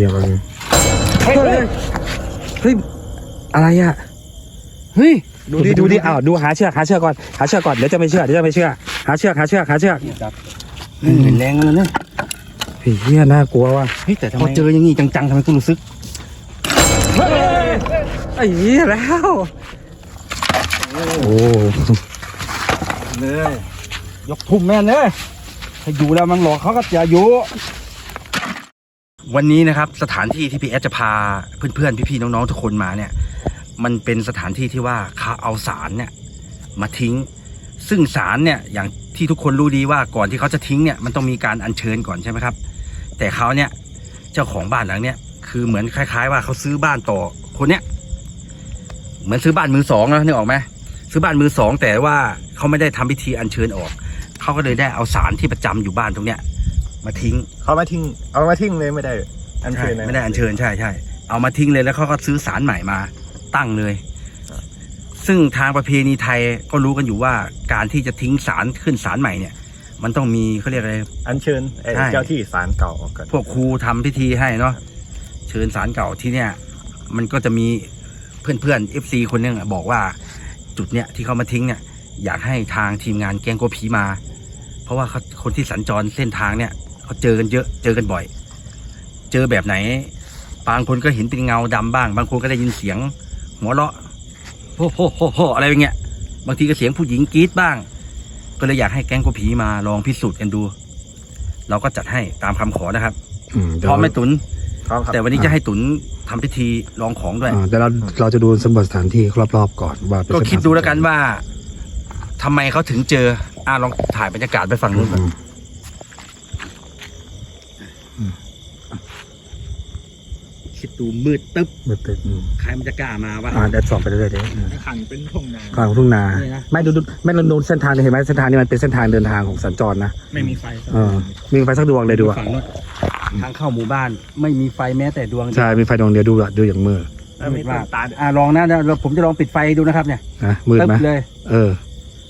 เดี๋ยวกันเฮ้ยเฮ้ย อะไรอะ เฮ้ย ดูดิ ดูดิอ้าวดูหาเชือก หาเชือกก่อน หาเชือกก่อน เดี๋ยวจะไม่เชื่อ เดี๋ยวจะไม่เชื่อ หาเชือก หาเชือก หาเชือกเห็นแรงแล้วนะเฮ้ยเหี้ยน่ากลัวว่ะ เฮ้ยแต่ทำไมพอเจออย่างงี้จังๆทำไมกูรู้สึก เฮ้ยไอ้เหี้ยแล้ว โอ้เลยยกทุ่มแม่นเลยถ้าอยู่แล้วมันหลอกเขาก็จะอยู่ วันนี้นะครับสถานที่ที่พี่แอดจะพาเพื่อนๆพี่ๆน้องๆทุกคนมาเนี่ยมันเป็นสถานที่ที่ว่าเขาเอาสารเนี่ยมาทิ้ง ซึ่งสารเนี่ยอย่างที่ทุกคนรู้ดีว่าก่อนที่เขาจะทิ้งเนี่ยมันต้องมีการอัญเชิญก่อนใช่ไหมครับ แต่เขาเนี่ยเจ้าของบ้านหลังเนี่ยคือเหมือนคล้าย ๆ ว่าเขาซื้อบ้านต่อคนเนี้ยเหมือนซื้อบ้านมือสองนะนึกออกไหมซื้อบ้านมือสองแต่ว่าเขาไม่ได้ทำพิธีอัญเชิญออกเขาก็เลยได้เอาสารที่ประจำอยู่บ้านตรงเนี้ย มาทิ้งเขามาทิ้ง เอามาทิ้งเลยไม่ได้ อันเชิญใช่นะไม่ได้อัญเชิญใช่ใช่เอามาทิ้งเลยแล้วเขาก็ซื้อสารใหม่มา ตั้งเลย ซึ่งทางประเพณีไทยก็รู้กันอยู่ว่าการที่จะทิ้งสารขึ้นสารใหม่เนี่ย มันต้องมีเขาเรียกอะไรอันเชิญไอ้ใช่เจ้าที่ศาลเก่าออกก่อนพวกครูทำพิธีให้เนาะเชิญสารเก่าที่เนี่ย มันก็จะมีเพื่อนเพื่อนเอฟซีคนหนึงอะบอกว่าจุดเนี้ยที่เขามาทิ้งเนี่ยอยากให้ทางทีมงานแกงโกผีมา เพราะว่าเขาคนที่สัญจรเส้นทางเนี่ย เขาเจอกันเยอะเจอกันบ่อย เจอแบบไหน บางคนก็เห็นเป็นเงาดำบ้าง บางคนก็ได้ยินเสียงหัวเราะโฮ่โฮ่โฮ่โฮ่อะไรอย่างเงี้ยบางทีก็เสียงผู้หญิงกรี๊ดบ้าง ก็เลยอยากให้แก๊งโกผีมาลองพิสูจน์กันดู เราก็จัดให้ตามคำขอนะครับอืมเดี๋ยวพร้อมไหม่ตุนพร้อมครับแต่วันนี้จะให้ตุนทำพิธีลองของด้วยอ่าเดี๋ยวเราเราจะดูสำรวจสถานที่รอบๆก่อนว่าเป็นก็เส้นทางคิดดูแล้วกันว่าทำไมเขาถึงเจออ่าลองถ่ายบรรยากาศไปฝั่งนู้นก่อน อืม คิดดูมืดตึ๊บมืดตึ๊บอืมใครมันจะกล้ามาวะอ่าเดี๋ยวส่องไปเรื่อยๆเดี๋ยวอืมขันเป็นทุ่งนากลางทุ่งนานี่นะไม่ดูดูไม่เราดูเส้นทางนี่เห็นไหมเส้นทางนี้มันเป็นเส้นทางเดินทางของสัญจรนะไม่มีไฟเออมีไฟสักดวงเลยดูอะฝั่งนู้นทางเข้าหมู่บ้านไม่มีไฟแม้แต่ดวงเดียวใช่มีไฟดวงเดียวดูอะดูอย่างมืดแล้วมีต้นตาลอ่าลองนะเดี๋ยวผมจะลองปิดไฟดูนะครับเนี่ยนะมืดตึ๊บไหมเลย เออ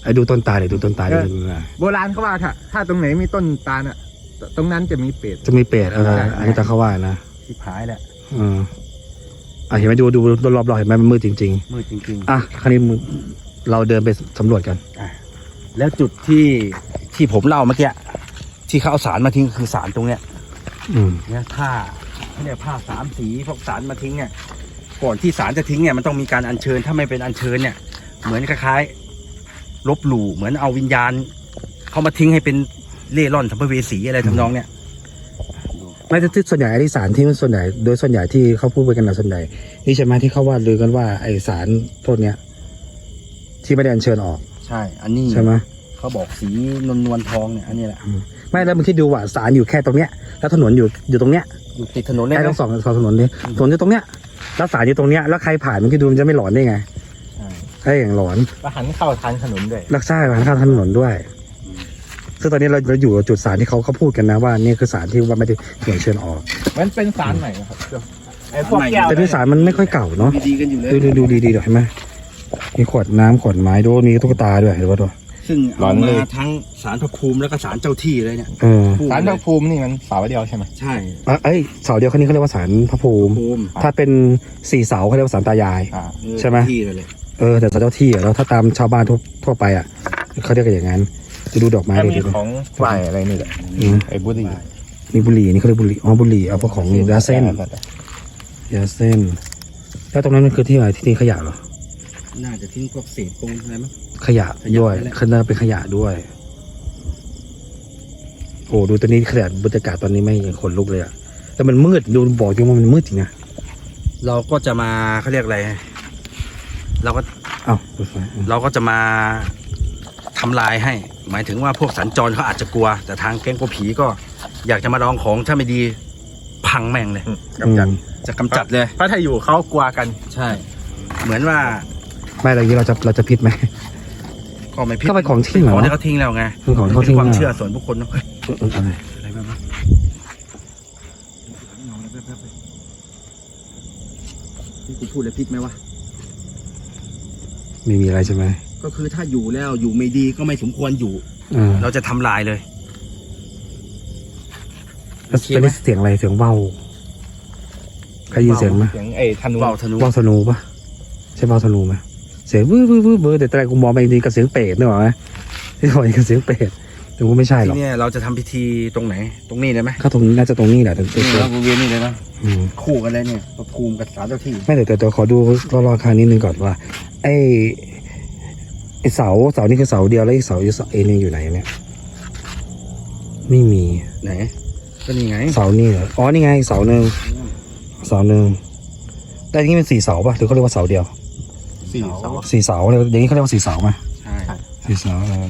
ไอ้ดูต้นตาเลยดูต้นตาเลยดูต้นตาโบราณเขาว่าถ้าถ้าตรงไหนมีต้นตาลอะตรงนั้นจะมีเปรต จะมีเป็ดเอออันนี้จะเข้าว่านะ ชิบหายแหละเอออะเห็นไหมดูดูดูรอบๆเห็นไหมมันมืดจริง มืดจริงๆ อะคราวนี้มึงเราเดินไปสำรวจกัน ๆ แล้วจุดที่ที่ผมเล่าเมื่อกี้ที่เขาเอาสารมาทิ้งคือสารตรงเนี้ยอืม เนี่ยผ้าเนี่ยผ้าสามสีพวกสารมาทิ้งเนี่ยก่อนที่สารจะทิ้งเนี่ยมันต้องมีการอัญเชิญถ้าไม่เป็นอัญเชิญเนี่ย เหมือนคล้ายๆลบหลู่เหมือนเอาวิญญาณเขามาทิ้งให้เป็นเล่ร่อนสัมภเวสีอะไรทำนองเนี่ย ไม่แต่ที่ส่วนใหญ่ไอ้ที่สารที่มันส่วนใหญ่โดยส่วนใหญ่ที่เขาพูดไปกันนะส่วนใหญ่นี่ใช่ไหมที่เขาว่าลือกันว่าไอสารพวกเนี้ย ที่ไม่ได้อัญเชิญออกใช่ อันนี้ใช่ไหมเขาบอกสีนวลนวลๆทองเนี่ยอันนี้แหละไม่แล้วมึงคิดดูว่าสารอยู่แค่ตรงเนี้ย แล้วถนนอยู่อยู่ตรงเนี้ยอยู่ติดถนนเลยไอ้นะทั้งสองสองถนนนี่ถนนอยู่ตรงเนี้ยแล้วสารอยู่ตรงเนี้ยแล้วใครผ่านมึงคิดดูมันจะไม่หลอนได้ไงใช่ไอ้อย่างหลอนแล้วหันเข้าทางถนนด้วยรักษาผ่านข้ามถนนด้วย ซึ่งตอนนี้เราเราอยู่จุดสารที่เขาเขาพูดกันนะว่านี่คือสารที่ว่าไม่ได้เขียนเชิญออก มันเป็นสารใหม่นะครับไอ้พวกแก้วแต่ที่สารมันไม่ค่อยเก่าเนาะดีๆกันอยู่เลยดูดูดูดีๆเดี๋ยวเห็นไหมมีขวดน้ำขวดไม้ด้วยมีตุ๊กตาด้วยเห็นป่ะตัวซึ่งเอามาทั้งสารพระภูมิแล้วก็สารเจ้าที่เลยเนี่ยเออคู่สารพเลระยภูมินี่มันเสาเดียวใช่ไหมใช่อะเอ้ยเสาเดียวแค่นี้เขาเรียกว่าสารพระภูมิ ภูมิถ้าเป็นสี่เสาเขาเรียกว่าสารตายาย อ่าเออใช่ไหม ที่เลยเลย เออแต่สารเจ้าที่อะแล้วถ้าตามชาวบ้านทั่วทั่วไปอะเขาเรียกกันอย่างนั้น จะดูดอกไม้แล้วเลยมีดูดิของไหวอะไรนี่แหละอืมไอ้บุหรี่มีบุหรี่นี่เขาเรียกบุหรี่อ๋อบุหรี่เอาพวกของยาเส้นยาเส้น แล้วตรงนั้นมันคือที่อะไรที่นี่ขยะเหรอน่าจะทิ้งพวกเศษปูนอะไรมั้ง ขยะด้วยขยะนั่นแหละข้างหน้าเป็นขยะด้วย โอ้ดูตอนนี้ขนาดบรรยากาศตอนนี้ไม่ยังขนลุกเลยอะแต่มันมืดดูบอกจริงว่ามันมืดจริงนะเราก็จะมาเขาเรียกอะไร เราก็อ้าวเปิดไฟอืมเราก็จะมา ทำลายให้ หมายถึงว่าพวกสัญจรเขาอาจจะกลัว แต่ทางแก๊งกลัวผีก็อยากจะมาลองของถ้าไม่ดีพังแม่งเลยอืมกำจัดอืมจะกำจัดเลยเพราะถ้าอยู่เขากลัวกัน ใช่ เหมือนว่าไม่อะไรอย่างนี้เราจะเราจะพิษไหมก็ไม่พิษก็เป็นของทิ้งเหรอของที่เขาทิ้งแล้วไงเป็นของที่เขาทิ้งเป็นความอะเชื่อส่วนบุคคลเนอะเฮ้ยเออเอออะไรอะไรบ้างวะนี่กูพูดแล้วพิษไหมวะไม่มีอะไรใช่ไหม ก็คือถ้าอยู่แล้วอยู่ไม่ดีก็ไม่สมควรอยู่ อ่าเราจะทำลายเลย แล้วตอนนี้เสียงอะไรเสียงเบาใครยินเสียงไหมเสียงไอ้ธนูเบาธนูว่าวธนูปะใช่ว่าวธนูไหมเสียงวื้อวื้อวื้อเบอร์แต่ตอนแรกกูมองไปดีกับเสียงเป็ดนึกออกไหมที่บอกกับเสียงเป็ดแต่กูไม่ใช่หรอกที่เนี่ยเราจะทำพิธีตรงไหน ตรงนี้ได้ไหมก็ตรงนี้น่าจะตรงนี้แหละแต่แต่นี่แต่เราบริเวณนี้เลยนะอืม คู่กันเลยเนี่ยพระภูมิกับสารเจ้าที่ ไม่แต่แต่แต่ขอดูรอๆครั้งนิดนึงก่อนว่า ไอ้ ไอ้เสาเสานี่คือเสาเดียวแล้วไอ้เสาอีกเสาเอ็นงอยู่ไหนเนี่ยไม่มีไหนก็นี่ไงเสานี่เหรออ๋อนี่ไงเสาหนึ่งเสาหนึ่งแต่อย่างนี้เป็นสี่เสาป่ะหรือเขาเรียกว่าเสาเดียวสี่เสาสี่เสาเลยอย่างนี้เขาเรียกว่าสี่เสาไหมใช่สี่เสาเออ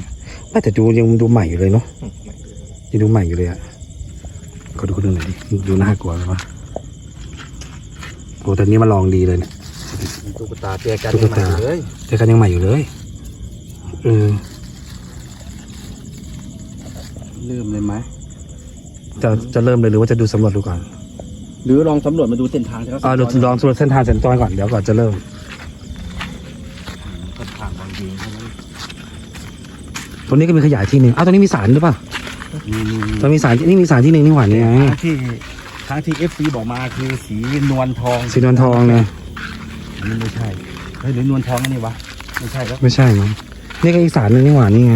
ไม่แต่ดูยังดูใหม่อยู่เลยเนาะยังดูใหม่อยู่เลยอะขอดูขอดูหน่อยดิดูน่ากลัวเลยวะโอ้แต่นี้มาลองดีเลยเนี่ยตุ๊กตาเจอกันตุ๊กตาใหม่เลยแต่กันยังใหม่อยู่เลย เออ เริ่มเลยไหมจะจะเริ่มเลยหรือว่าจะดูสำรวจดูก่อน หรือลองสำรวจมาดูเส้นทางที่เขาอ่าเราลองสำรวจเส้นทางเส้นตอนก่อนเดี๋ยวก่อนจะเริ่มก็ทางบางทีเท่านั้นตรงนี้ก็มีขยายที่หนึ่งอ้าวตรงนี้มีสารหรือเปล่านี่นี่ตรงนี้มีสารนี่มีสารที่หนึ่งนี่หว่านี่ไงทางที่ทางที่เอฟซีบอกมาคือสีนวลทองสีนวลทองเนี่ยอันนี้ไม่ใช่เฮ้ยหรือนวลทองอันนี้วะไม่ใช่ครับไม่ใช่มั้ง นี่ก็อีกสารหนึ่งนี่หว่านี่ไง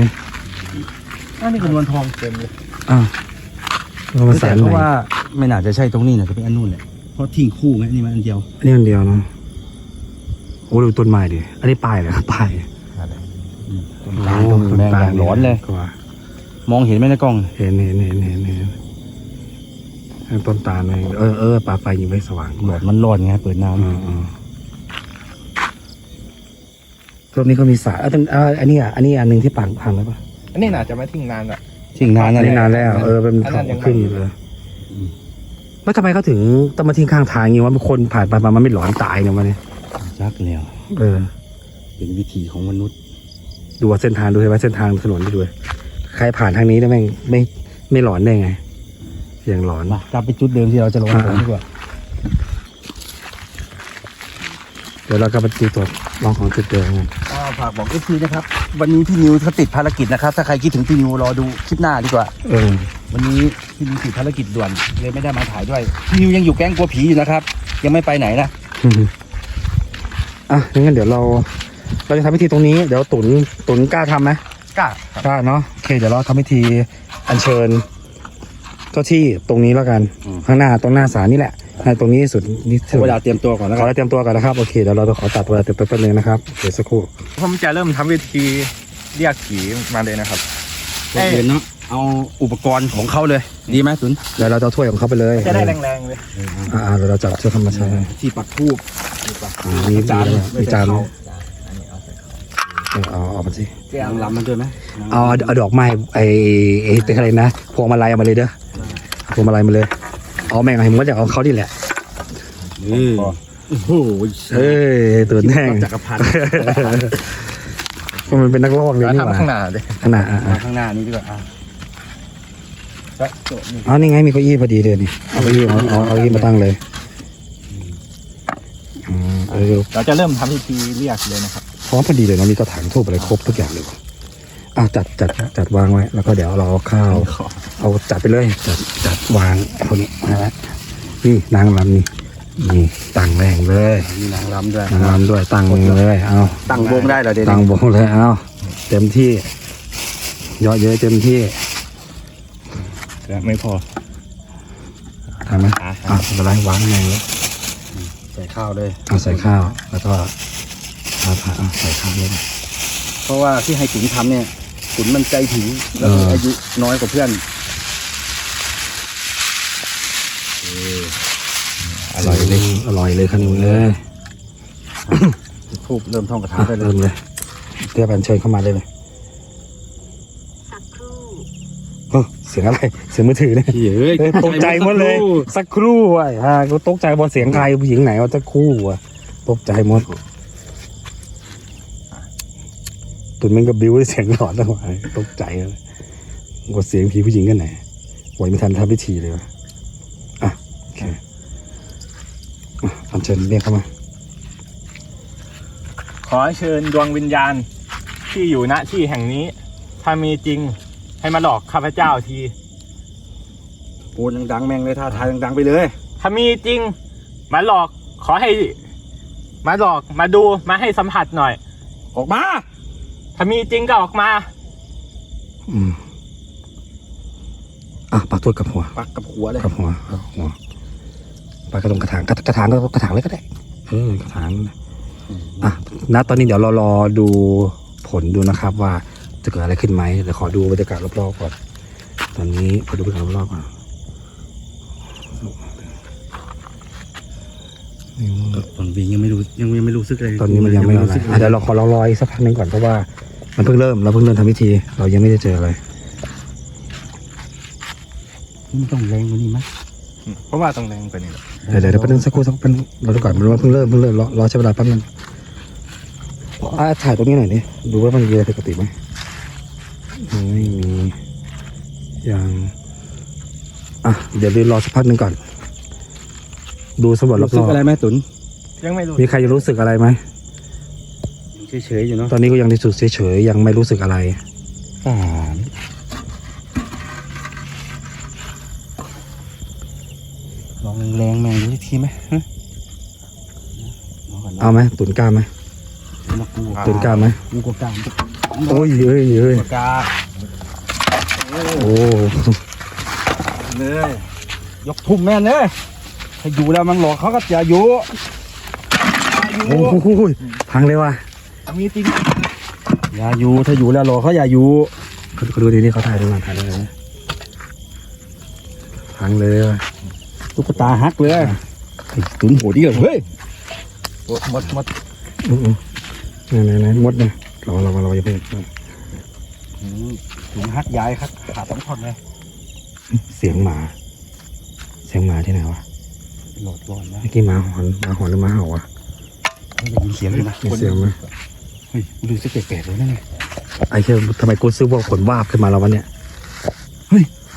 อันนี้คือนวลทองเต็มเลยอ้าวเรามาสาแต่รเพไหนราะว่าไม่น่าจะใช่ตรงนี้นะจะเป็นอันนู้นแหละเพราะทิ้งคู่ไงอันนี่มันอันเดียวอันนี้อันเดียวเนาะโอ้ดูต้นไม้ดิอันนี้ป้ายเลยครับป้ายต้นตาลต้นแดงอย่างร้อนเลยก็ว่า มองเห็นไหมในกล้องเห็นเห็นเห็นเห็นเห็นให้ต้นตาลเลยเออเออปลาไฟยิงไว้สว่างหลอดมันร้อนไงเปิดน้อืมอืม รอบนี้ก็มีสารเออตรงเอออันนี้อะอันนี้อันหนึ่งที่ปังพังแล้วปะอันนี้น่าจะไม่ทิ้งนานละำทิ้งนานอันั่นนนี้แหละนานแล้ว เออเป็นอันเขานั้นยัง ขึ้นอยู่เลยแล้วทำไมเขาถึงต้องมาทิ้งข้างทางอย่างนี้ว่าคนผ่านไปมามันไม่หลอนตายเนี่ยวันนี้จักแล้ว เออ เป็นวิถีของมนุษย์ดูว่าเส้นทางดูใช่ไหมเส้นทางถนนที่ดูใครผ่านทางนี้ได้แม่งไม่ไม่หลอนได้ไงอย่างหลอน มากลับไปจุดเดิมที่เราจะลงอ่า ผมดีกว่า เดี๋ยวเราก็ไปตีตัวลองของจุดเดิมกันก็ฝากบอกเอฟซีนะครับ วันนี้พี่นิวเขาติดภารกิจนะครับ ถ้าใครคิดถึงพี่นิวรอดูคลิปหน้าดีกว่า เออวันนี้พี่นิวติดภารกิจด่วนเลยไม่ได้มาถ่ายด้วย พี่นิวยังอยู่แก๊งกลัวผีอยู่นะครับ ยังไม่ไปไหนนะ อืมอะงั้นเดี๋ยวเรา เราจะทำพิธีตรงนี้ เดี๋ยวตุนตุนกล้าทำไหมกล้ากล้าเนาะโอเคเดี๋ยวเราทำพิธีอัญเชิญเจ้าที่ตรงนี้แล้วกันอืมข้างหน้าตรงหน้าศาลนี่แหละ ให้ตรงนี้สุดนี่ขอเวลาเตรียมตัวก่อนแล้วขกัอนเราเตรียมตัวกันนะครับ โอเคเดี๋ยวเราจะขอตัดเวลาเตรียมตัวแป๊บนึงนะครับเดี๋ยวสักครู่ผมจะเริ่มทำวิธีเรียกผีมาเลยนะครับก่อนอื่นเนาะเอาอุปกรณ์ของเขาเลย ดีไหมตุนเดี๋ยวเราจะเอาถ้วยของเขาไปเลยจะได้แรงๆเลยอ่าๆเดี๋ยวเราจับเชือกเข้ามาใช้ที่ปักทูบอ่ามีจานมีจานไหมอันนี้เอาใส่เออเอาเอามาสินางรำมันด้วยไหมเอาเอาดอกไม้ไอ้ไอ้เป็นอะไรนะพวงมาลัยเอามาเลยเด้อพวงมาลัยมาเลย เอาแม่งให้มึงก็จะเอาเขาดิแหละเออโอ้โหเอ้ยตื่นแน่งจักรพันธ์มันเป็นนักร้องเลยแล้วนี่หว่าทำข้างหน้าเลยขนาดอะมาอะข้างหน้านี้ดีกว่าอะแล้วโต๊ะนี่เอานี่ไงมีเก้าอี้พอดีเลยนี่เอาเก้าอี้เอาเอาเอาเก้าอี้มาตั้งเลยอืมเอาเร็วเราจะเริ่มทำพิธีเรียกเลยนะครับพร้อมพอดีเลยเนาะมีกระถางทูบอะไรครบทุกอย่างเลย ว่ะอะจัดจัดจัดวางไว้ แล้วก็เดี๋ยวเราเอาข้าว เอาจัดไปเลยจัดจัดวางพวกนี้นะฮะนี่นางรำนี่นี่ตั้งแรงเลยมีนางรำด้วยนางรำด้วยตั้งเลยเอาตั้งวงได้เหรอเด็กตั้งวงเลยเอาเต็มที่เยอะเยอะเต็มที่ไม่พอทำไหมอะอะไม่เป็นไรวางแรงเลยใส่ข้าวเลยเอาใส่ข้าวแล้วก็เอาผ้าเอาใส่ข้าวเลยเพราะว่าที่ให้ขุนทำเนี่ย ขุนมันใจถึงแล้วก็เออออายุน้อยกว่าเพื่อนอร่อยเลยอร่อยเลยขนมเลยทูบเริ่มท่องกระถาอะได้เลเริ่ยมเลยเรียกอัญเชิญเข้ามาได้เลยเฮ้ยเสียงอะไร เสียงมือถือเนี่ยเฮ้ยเฮ้ยตกใจหมดเลย สักครู่อะฮะกูตกใจบนเสียงใครผู้หญิงไหนว่าจะครู่อะตกใจหมด ตุนมันก็บิ้วด้วยเสียงหลอนทั้งหมดตกใจเลยกว่าเสียงผีผู้หญิงกันไหนไหวไม่ทันทำพิธีเลยวะอะโอเคอะอัญเชิญเรียกเข้ามา ขอเชิญดวงวิญญาณที่อยู่ณที่แห่งนี้ ถ้ามีจริงให้มาหลอกข้าพเจ้าทีโอ้ดังๆแม่งเลยท่าทายดังๆไปเลย ถ้ามีจริง มาหลอกขอให้ มาหลอกมาดูมาให้สัมผัสหน่อย ออกมา ถ้ามีจริงก็ออกมาอืมอะปักตัวกับหัว ปักกับหัวเลยกับหัวกับหัวไปกระตรงกระถางกระกระถางก็กระถางเลยก็ได้เออกระถางนะอะณตอนนี้เดี๋ยวเรารอดูผลดูนะครับ ว่าจะเกิดอะไรขึ้นไหมเดี๋ยวขอดูบรรยากาศรอบๆก่อนตอนนี้ขอดูบรรยากาศรอบๆก่อนตอนวิ่งยังไม่รู้ยังยังไม่รู้สึกเลยตอนนี้มันยังไม่อะไรอะเดี๋ยวเราขอเรารออีกสักพักหนึงก่อนเพราะว่า มันเพิ่งเริ่มเราเพิ่งเริ่มทำพิธี เรายังไม่ได้เจออะไรมันต้องแรงกว่านี้ไหมเพราะว่าต้องแรงไปนี่แหละเดี๋ยวเดี๋ยวเดี๋ยวแป๊บนึงสักครู่สักแป๊บนึงเราดูก่อนมันว่าเพิ่งเริ่มเพิ่งเริ่มรอรอใช้เวลาแป๊บนึงอะถ่ายตรงนี้หน่อยดิดูว่ามันมีอะไรปกติไหมไม่มียังอะเดี๋ยวเดี๋ยวรอสักพักหนึ่งก่อน ดูสำรวจรรู้สึกอบอะไรไหมตุนยังไม่รู้ๆมีใครจะรู้สึกอะไรไหม เฉยๆอยู่เนาะตอนนี้ก็ยังรู้สึกเฉยๆยังไม่รู้สึกอะไรอ่าลองแรงๆแมงดูอีกทีไหมฮะลองก่อนนะเอาไหมตุนกล้าไหมแล้วกูตุนกล้าไหมกูก็กล้าโอ้ยเอ้ยเอ้ยปากกาโอ้เลยยกทุ่มแม่นเลยถ้าอยู่แล้วมันหลอกเขาก็จะอยู่อย่าอยู่โหพังเลยว่ะถ้า มีจริงอย่าอยู่ถ้าอยู่แล้วหลอกเขาอย่าอยู่เขาเขาดูดีนี่เขาถ่ายดูมาถ่ายดูนะพังเลยว่ะตุ๊กตาฮักเลยไอ้ตุนโหดีเลยเฮ้ยหมดหมดหมดอือนี่นี่นี่มดเนี่ยเราเราเราอย่าเพิ่งอืมตุนฮักยายครับขาดสองท่อนเลยเสียงหมา เสียงหมาที่ไหนวะโหลดก่อนนะเมื่อกี้หมาหอนหมาหอนหรือหมาเห่าวะ ไม่ได้ยินเสียงเลยนะมีเสียงไหมเฮ้ยดูสิแปลกๆเลยนะเนี่ยไอ้เชี่ยทำไมกูซื้อพวกขนวาบขึ้นมาแล้ววะเนี่ย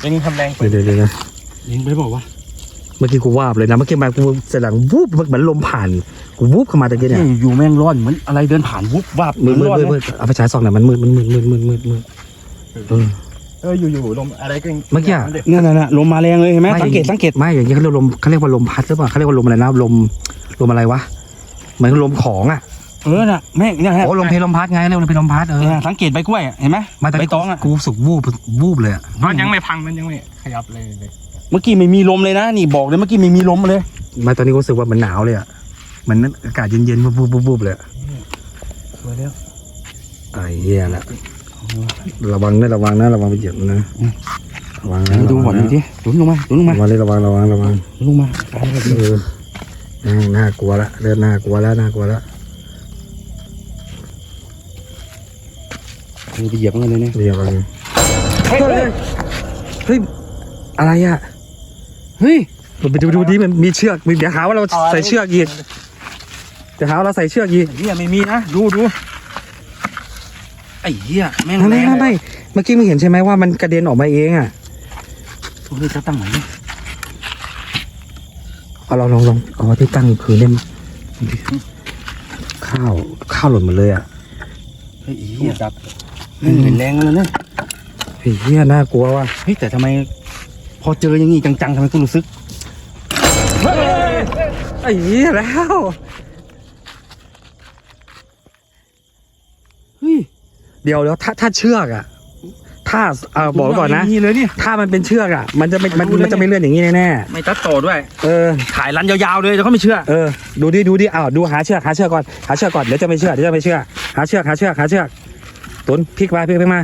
ยังทำแรงไปเดี๋ยวเดี๋ยวเดี๋ยวยิงไปบอกว่าเมื่อกี้กูวาบเลยนะเมื่อกี้มากูเสร็จหลังวูบเหมือนลมผ่านกูวูบเข้ามาตะกี้เนี่ยอยู่แม่งร้อนเหมือนอะไรเดินผ่านวุบวับมืดมืดร้อนมืดเลมืยดเอาไปฉายส่องหน่อยมันมืดมันมืดมืดมืดมืดมืดเออเอออยู่ๆลมอะไรก็เมื่อกี้อะเนี่ยน่ะลมมาแรงเลยเห็นไหมไม่สังเกตสังเกตไม่อย่างนี้เขาเรียกลมเขาเรียกว่าลมพัดหรือเปล่าเขาเรียกว่าลมอะไรนะลมลมอะไรวะ เหมือนลมของอะเออน่ะแม่งเนี่ยฮะโอ้ลมเพลลมพัดไงเรียกว่าลมเพลลมพัดเออเนี่ยสังเกตใบกล้วยอะเห็นไหมมาแต่ใบตองอะกูรู้สึกวูบวูบเลยอะมันยังไม่พังมันยังไม่ขยับเลยเลยเมื่อกี้ไม่มีลมเลยนะนี่บอกเลยเมื่อกี้ไม่มีลมเลยมาตอนนี้กูรู้สึกว่ามันหนาวเลยอะเหมันอากาศเย็นๆวูบวูบวูบวูบเลยอะสวยแล้วไอ้เหี้ยละระวังนะระวังนะระวังไปเหยียบนะระวังนะดูก่อนระดูวังทีตุนลงมาตุนลงนะมาระวังเลยระวังระวังระวังตุนลงมาตายแล้วเออ น่าน่ากลัวละเริ่มน่ากลัวแล้วน่ากลัวแล้วกูไปเหยียบมันเลยเนี่ยเรียกว่าไงเฮ้ยเฮ้ยอะไรอะเฮ้ยเราไปดูดูดิมันมีเชือกมีเดี๋ยวหาว่าเราใส่เชือกอีกเดี๋ยวหาว่าเราใส่เชือกอีกเฮียไม่มีนะดูดูไอ้เหี้ยแม่งไม่แรไม่งไม่ไม่เมื่อกี้มึงเห็นใช่ไหมว่ามันกระเด็นออกมาเองอะเฮ้ยจะตั้งไหน เนี่ยเอาเราลองลองเอาที่ตั้งพื้นเล่มข้าวข้าวหล่นหมดเลยอะเฮ้ยไอ้เหี้ยจับแม่งเป็นแรงแล้วเนี่ยเฮ้ยเหี้ยน่ากลัวว่ะเฮ้ยแต่ทำไม พอเจออย่างงี้จังๆทำไมกูรู้สึกไอ้เหี้ยแล้วเฮ้ยเดี๋ยวเดี๋ยวถ้าถ้าเชือกอะ ถ้าเอาบอกไว้ก่อนนะไม่มีเลยเนี่ย ถ้ามันเป็นเชือกอะ มันจะไม่มันดูเลย มันจะไม่เลื่อนอย่างนี้แน่ไม่ตัดต่อด้วย ๆเออถ่ายรันยาวๆเลยแต่เขาไม่เชื่อ เออ ดูดิ ดูดิอ้าวดูหาเชือก หาเชือกก่อน หาเชือกก่อน เดี๋ยวจะไม่เชื่อ เดี๋ยวจะไม่เชื่อ หาเชือก หาเชือก หาเชือก ตุนพลิกมาพลิกมา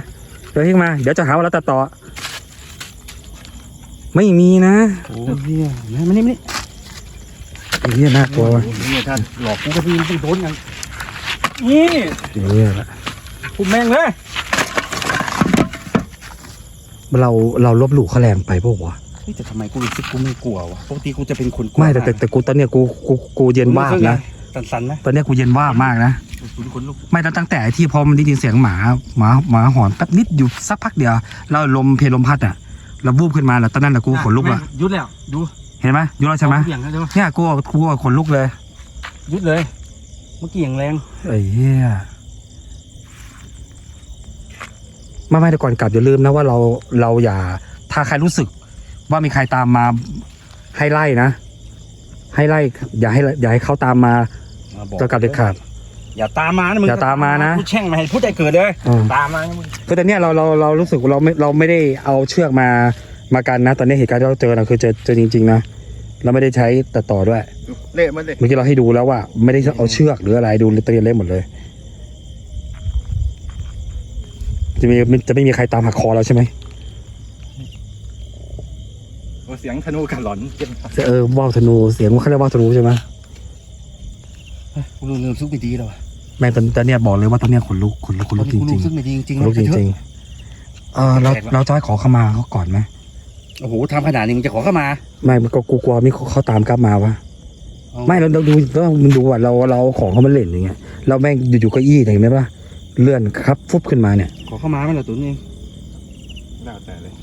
เดี๋ยวพลิกมา เดี๋ยวจะหาว่าเราตัดต่อ ไม่มีนะโอ้เฮียมามานี่มานี่ไอ้เหี้ยน่ากลัวว่ะนี่ท่านหลอกกูก็พี่ต้องโดนกันนี่ไอ้เหี้ยละผมแม่งเลย เราเราลบหลู่เขาแรงไปพวกวะเฮ้ยแต่ทำไมกูรู้สึกกูไม่กลัววะปกติกูจะเป็นคนกลัวไม่แต่แต่แต่กูตอนเนี้ยกูกูกูเย็นว่าบนะสันๆนะตอนเนี้ยกูเย็นว่ามากนะคุณคนลุกไม่ตั้งแต่ที่พอมันได้ยินเสียงหมาหมาหมาหอนแป๊บนิดอยู่สักพักเดียวแล้วลมเพลลมพัดอะแล้ววูบขึ้นมาแล้วตอนนั้นแหละกูขนลุกอะยุดแล้วดูเห็นไหมยุแล้วใช่ไหมเบี่ยงแล้วเดี๋ยวเนี่ยกูกูขนลุกเลย ยุดเลย เมื่อกี้อย่างแรงไอ้เหี้ย ไม่ไม่แต่ก่อนกลับอย่าลืมนะว่าเราเราอย่า ถ้าใครรู้สึกว่ามีใครตามมาให้ไล่นะ ให้ไล่ อย่าให้อย่าให้เขาตามมามาบอกก็กลับเด็ดขาด อย่าตามมานะมึงอย่าตามมานะพูดแช่งมาให้พูดใจเกิดเลยอ่าตามมานะมึงคือตอนเนี้ยเราเราเรารู้สึกว่าเราไม่เราไม่ได้เอาเชือกมามากันนะ ตอนนี้เหตุการณ์ที่เราเจอนะคือเจอเจอจริงๆนะเราไม่ได้ใช้ตัดต่อด้วย เละมันเลยเมื่อกี้เราให้ดูแล้วว่า ไม่ได้เอาเชือกหรืออะไรดูเตรียมเล่มหมดเลย จะมีจะไม่มีใครตามหักคอเราใช่ไหมโอ้เสียงธนูกันหลอนเจ็บเออว่าวธนูเสียงเขาเรียกว่าวธนูใช่ไหมกูรู้เรื่องซุกไม่ดีแล้ววะแม่งตอนตอนเนี้ยบอกเลยว่าตอนเนี้ยขนลุกขนลุกขนตอลุนกนี้จกูริรู้งสึกไม่ดีจริงๆๆขนลุกจริงๆเออเราเราจะให้ขอขมาเขาก่อนไหมๆโอ้โหทำขนาดนี้มึงจะขอเข้ามา ไม่มันก็กูกลัวมีเขาตามกลับมาวะไม่เราเราดูเรามันดูอะเราเราเอาของเขามาเล่นอย่างเงี้ยเราแม่งอยู่ๆเก็อี้เห็นไหมปะ เลื่อนครับฟุบขึ้นมาเนี่ย ขอเข้ามาไหมล่ะตุ๋นเองแล้วแต่เลย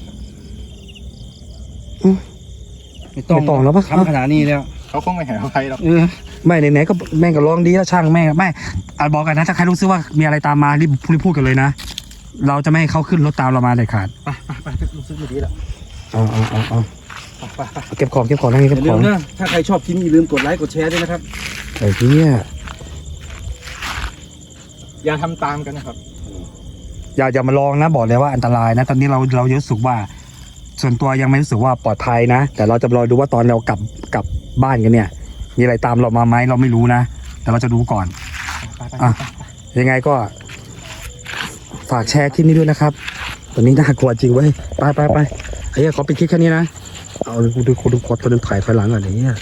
ไม่ต้องไม่ต้องแล้วปะ ทำขนาดนี้แล้วเขาคงไม่แห่อภัยหรอกเออไม่ไหนๆก็แม่งก็ร้องดีแล้วช่างแม่งไม่อาจบอกกันนะถ้าใครรู้สึกว่ามีอะไรตามมารีบรีบพูดกันเลยนะ เราจะไม่ให้เขาขึ้นรถตามเรามาเด็ดขาดไปไปไปรู้สึกไม่ดีแล้วเอาเอาเอาเอาไปไปไปเก็บของเก็บของทั้งนี้อเก็บย่าขลืองมนะถ้าใครชอบคลิปนี้อย่าลืมกดไลค์กดแชร์ด้วยนะครับ ไอ้เหี้ย อย่าทำตามกันนะครับ อย่าอย่ามาลองนะบอกเลยว่าอันตรายนะ ตอนนี้เราเรารู้สึกว่า ส่วนตัวยังไม่รู้สึกว่าปลอดภัยนะ แต่เราจะรอดูว่าตอนเรากลับกลับบ้านกันเนี่ย มีอะไรตามเรามาไหมเราไม่รู้นะ แต่เราจะดูก่อน ไปไปอะยังไงก็ ฝากแชร์คลิปนี้ด้วยนะครับ ตอนนี้น่ากลัวจริงเว้ย ไปไปไปไอ้เหี้ยขอปิดคลิปแค่นี้นะ เอาดูดูดูกดตัวนึงถ่ายถอยหลังก่อนไอ้เหี้ย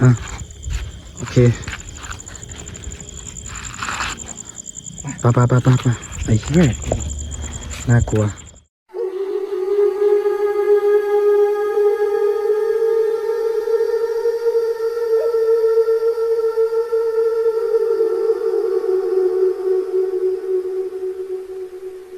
อะโอเค ปไปไปไปไปไอ้เหี้ยน่ากลัว